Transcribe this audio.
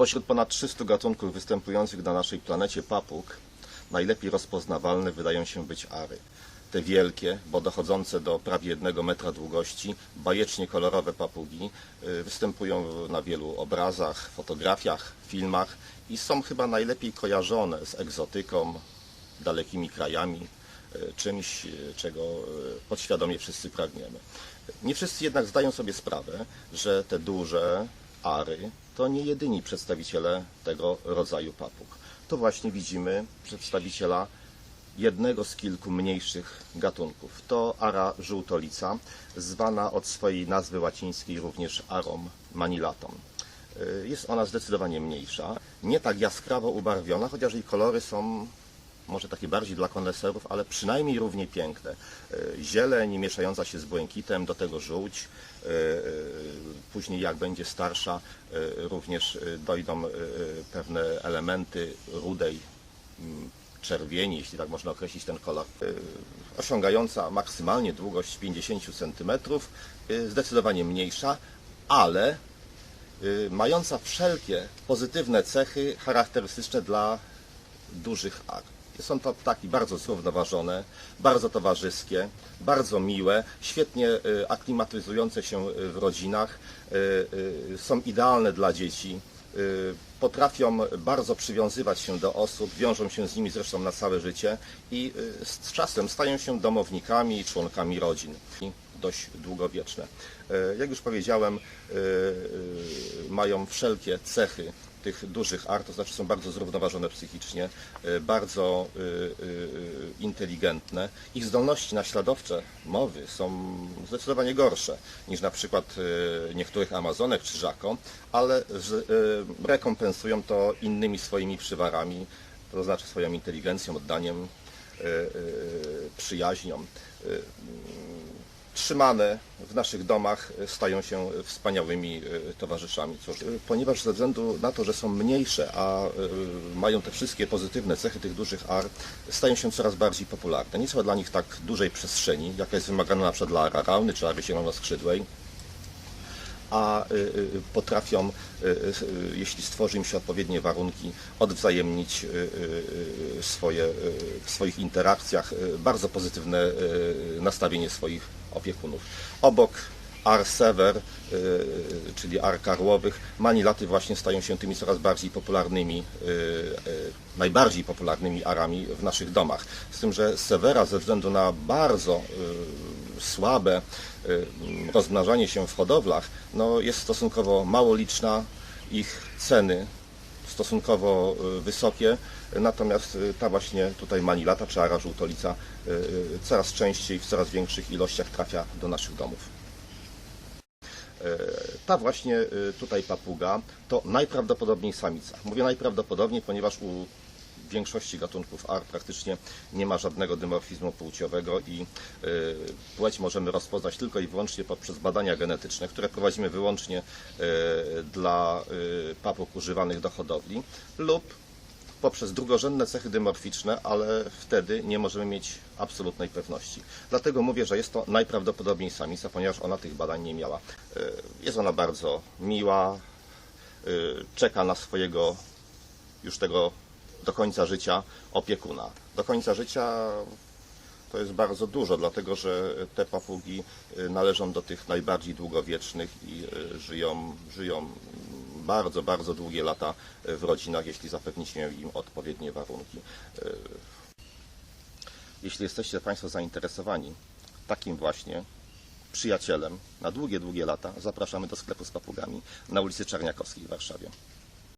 Spośród ponad 300 gatunków występujących na naszej planecie papug, najlepiej rozpoznawalne wydają się być ary. Te wielkie, bo dochodzące do prawie jednego metra długości, bajecznie kolorowe papugi y, występują na wielu obrazach, fotografiach, filmach i są chyba najlepiej kojarzone z egzotyką, dalekimi krajami, y, czymś, y, czego podświadomie wszyscy pragniemy. Nie wszyscy jednak zdają sobie sprawę, że te duże ary to nie jedyni przedstawiciele tego rodzaju papug. To właśnie widzimy przedstawiciela jednego z kilku mniejszych gatunków. To ara żółtolica, zwana od swojej nazwy łacińskiej również arom manilatom. Y, Jest ona zdecydowanie mniejsza, nie tak jaskrawo ubarwiona, chociaż jej kolory są może takie bardziej dla koneserów, ale przynajmniej równie piękne. Y, Zieleń mieszająca się z błękitem, do tego żółć. Y, y, Później jak będzie starsza, również dojdą pewne elementy rudej mm, czerwieni, jeśli tak można określić ten kolor, osiągająca maksymalnie długość 50 cm, zdecydowanie mniejsza, ale mająca wszelkie pozytywne cechy charakterystyczne dla dużych ar. Są to ptaki bardzo zrównoważone, bardzo towarzyskie, bardzo miłe, świetnie y, aklimatyzujące się y, w rodzinach, y, są idealne dla dzieci, potrafią bardzo przywiązywać się do osób, wiążą się z nimi zresztą na całe życie i z czasem stają się domownikami i członkami rodzin. Dość długowieczne. Y, Jak już powiedziałem, y, y, mają wszelkie cechy tych dużych art, to znaczy są bardzo zrównoważone psychicznie, bardzo inteligentne. Ich zdolności naśladowcze mowy są zdecydowanie gorsze niż na przykład niektórych Amazonek czy Żako, ale rekompensują to innymi swoimi przywarami, to znaczy swoją inteligencją, oddaniem, przyjaźnią. Trzymane w naszych domach y, stają się wspaniałymi y, towarzyszami. Cóż, y, ponieważ ze względu na to, że są mniejsze, a mają te wszystkie pozytywne cechy tych dużych ar, stają się coraz bardziej popularne. Nie trzeba dla nich tak dużej przestrzeni, jaka jest wymagana na przykład dla ararauny czy ary zielonoskrzydłej a potrafią, jeśli stworzy im się odpowiednie warunki, odwzajemnić swoje, w swoich interakcjach bardzo pozytywne nastawienie swoich opiekunów. Obok ar sever, y, czyli ar karłowych, manilaty właśnie stają się tymi coraz bardziej popularnymi, y, y, najbardziej popularnymi arami w naszych domach. Z tym, że severa ze względu na bardzo y, słabe y, rozmnażanie się w hodowlach, no jest stosunkowo mało liczna, ich ceny stosunkowo y, wysokie, natomiast y, ta właśnie tutaj manilata czy ara żółtolica y, coraz częściej w coraz większych ilościach trafia do naszych domów. Ta właśnie tutaj papuga to najprawdopodobniej samica. Mówię najprawdopodobniej, ponieważ u większości gatunków ar praktycznie nie ma żadnego dymorfizmu płciowego i y, płeć możemy rozpoznać tylko i wyłącznie poprzez badania genetyczne, które prowadzimy wyłącznie y, dla y, papug używanych do hodowli lub poprzez drugorzędne cechy dymorficzne, ale wtedy nie możemy mieć absolutnej pewności. Dlatego mówię, że jest to najprawdopodobniej samica, ponieważ ona tych badań nie miała. Jest ona bardzo miła, czeka na swojego już tego do końca życia opiekuna. Do końca życia to jest bardzo dużo, dlatego że te papugi y, należą do tych najbardziej długowiecznych i y, żyją, żyją bardzo, bardzo długie lata y, w rodzinach, jeśli zapewnimy im odpowiednie warunki. Jeśli jesteście Państwo zainteresowani takim właśnie przyjacielem na długie, długie lata, zapraszamy do sklepu z papugami na ulicy Czarniakowskiej w Warszawie.